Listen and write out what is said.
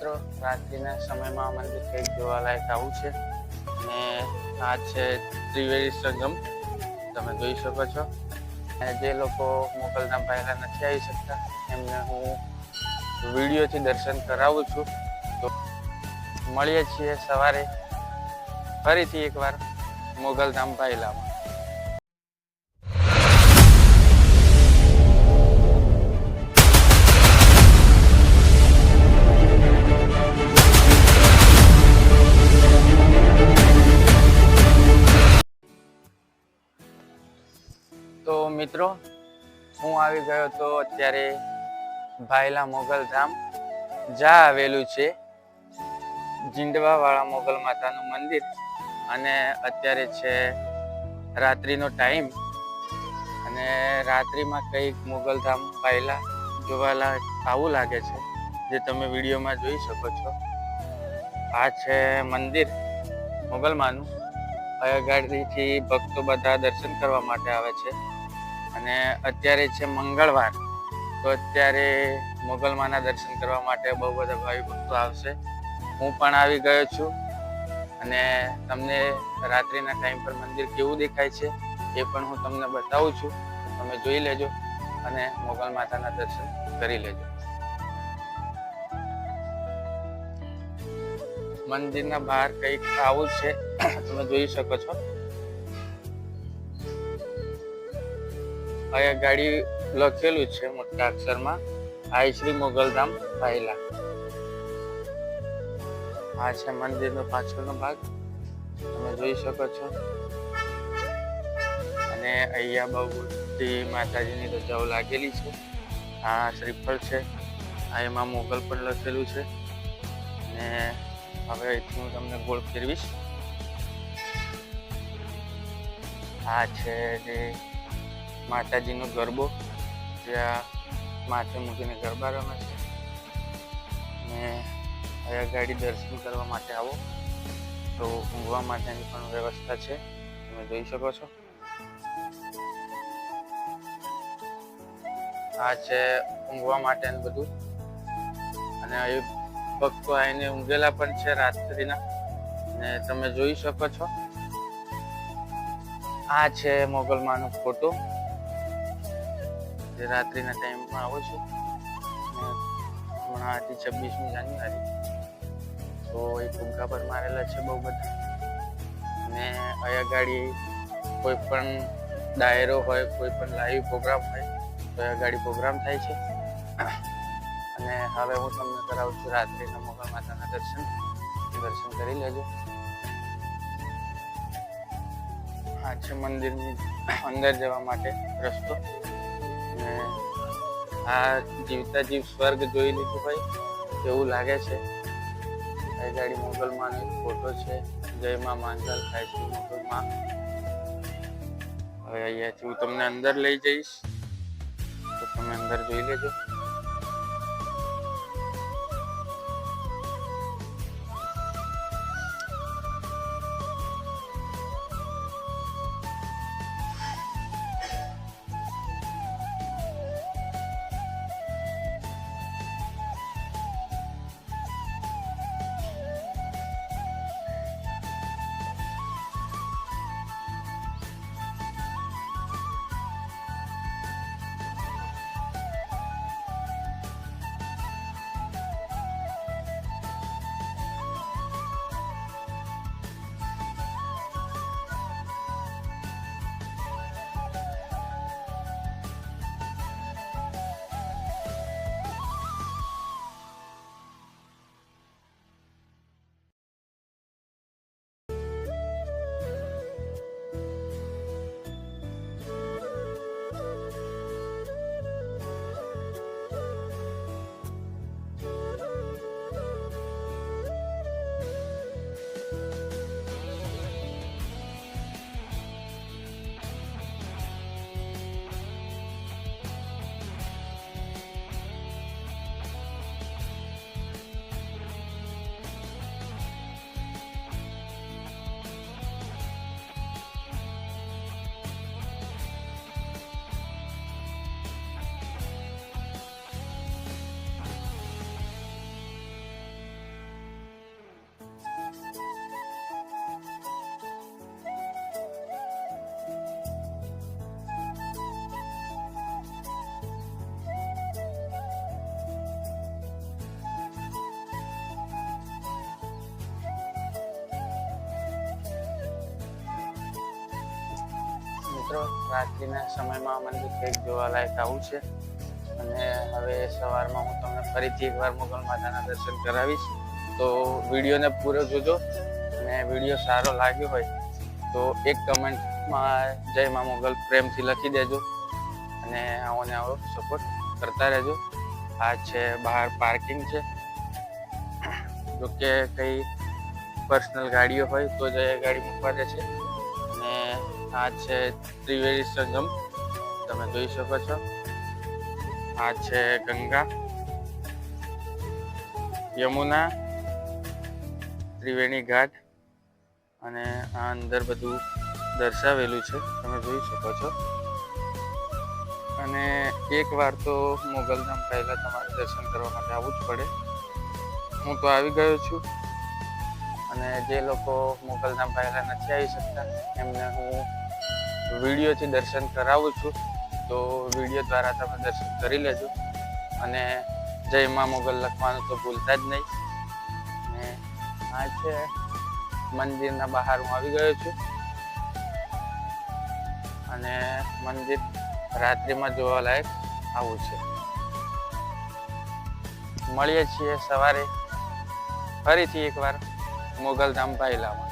મિત્રો, રાત્રિના સમયમાં મંદિર કંઈક જોવાલાયક આવું છે. અને આ છે ત્રિવેદી સંગમ. તમે જોઈ શકો છો. અને જે લોકો મોકલધામ પહેલા નથી આવી શકતા, એમને હું વિડીયોથી દર્શન કરાવું છું. તો મળીએ છીએ સવારે ફરીથી એકવાર મોગલધામ પહેલામાં તો મિત્રો, હું આવી ગયો તો અત્યારે ભાયલા મોગલ ધામ જ્યાં આવેલું છે. જીંડવાવાળા મોગલ માતાનું મંદિર અને અત્યારે છે રાત્રિનો ટાઈમ અને રાત્રિમાં કંઈક મોગલ ધામ ભાયલા જોવાલા આવું લાગે છે, જે તમે વિડીયોમાં જોઈ શકો છો. આ છે મંદિર મોગલમાનું. ગાડીથી ભક્તો બધા દર્શન કરવા માટે આવે છે. અને અત્યારે છે મંગળવાર, તો અત્યારે મોગલમાના દર્શન કરવા માટે બહુ બધા ભાવિ ભક્તો આવશે. હું પણ આવી ગયો છું અને તમને રાત્રિના ટાઈમ પર મંદિર કેવું દેખાય છે એ પણ હું તમને બતાવું છું. તમે જોઈ લેજો અને મોગલ માતાના દર્શન કરી લેજો. મંદિરના બહાર કંઈક આવું છે. તમે જોઈ શકો છો. અહીંયા ગાડી લખેલું છે મોટા અક્ષરમાં આઈ શ્રી મોગલધામ પહેલા આ છે મંદિરનો પાછળનો ભાગ. તમે જોઈ શકો છો. અને અહીંયા બહુ બધી માતાજીની રજાઓ લાગેલી છે. આ શ્રીફળ છે. આ એમાં મોગલ પણ લખેલું છે. અને હવે હું તમને ગોળ ફેરવીશ. આ છે જે માતાજીનો ગરબો, જ્યાં માથે મૂકીને ગરબા રમે છે. અને અહીંયા ગાડી દર્શન કરવા માટે આવો. તો ઊંઘવા માટેની પણ વ્યવસ્થા છે. તમે જોઈ શકો છો. આ છે ઊંઘવા માટેનું બધું. અને અહીં ભક્તો આવીને ઊંઘેલા પણ છે રાત્રિના. ને તમે જોઈ શકો છો. આ છે મોગલમાનો ફોટો. જે રાત્રિના ટાઈમમાં આવો છું. હમણાં આજે છવ્વીસમી જાન્યુઆરી. તો એ ફુગ્ગા પર મારેલા છે બહુ બધા. અને અહીંયા ગાડી કોઈ પણ ડાયરો હોય, કોઈ પણ લાઈવ પ્રોગ્રામ હોય, તો અહીંયા ગાડી પ્રોગ્રામ થાય છે. અને હવે હું તમને કરાવું છું રાત્રિના મોગલ માતાના દર્શન. દર્શન કરી લેજો. આ છે મંદિરની અંદર જવા માટે રસ્તો. આ જીવતા જીવ સ્વર્ગ જોઈ લીધું ભાઈ, એવું લાગે છે. આ ગાડી મોગલમાંનો એક ફોટો છે. જય માં માંગલ થાય છે મોગલમાં. હવે અહીંયાથી હું તમને અંદર લઈ જઈશ. તો તમે અંદર જોઈ લેજો. મિત્રો, રાત્રિના સમયમાં મંદિર કંઈક જોવાલાયક આવું છે. અને હવે સવારમાં હું તમને ફરીથી એકવાર મોગલ માતાના દર્શન કરાવીશ. તો વિડીયોને પૂરો જોજો અને વીડિયો સારો લાગ્યો હોય તો એક કમેન્ટમાં જય મા મોગલ પ્રેમથી લખી દેજો અને આવોને આવો સપોર્ટ કરતા રહેજો. આ છે બહાર પાર્કિંગ છે. જો કે કઈ પર્સનલ ગાડીઓ હોય તો જ ગાડી મૂકવા દે છે આ છે ત્રિવેણી સંગમ. તમે જોઈ શકો છો. આ છે ગંગા. યમુના, ત્રિવેણી ઘાટ અને આ અંદર બધું દર્શાવેલું છે. તમે જોઈ શકો છો. અને એકવાર તો મોગલધામ પહેલા તમારે દર્શન કરવા માટે આવવું જ પડે. હું તો આવી ગયો છું. અને જે લોકો મોગલધામ પહેલા નથી આવી શકતા, એમને હું વિડીયોથી દર્શન કરાવું છું. તો વીડિયો દ્વારા તમે દર્શન કરી લેજો. અને જય મા મોગલ લખવાનું તો ભૂલતા જ નહીં. અને આ છે મંદિરના બહાર હું આવી ગયો છું. અને મંદિર રાત્રિમાં જોવા લાયક આવું છે. મળીએ છીએ સવારે. ફરીથી એકવાર. મોગલધામ પહેલામાં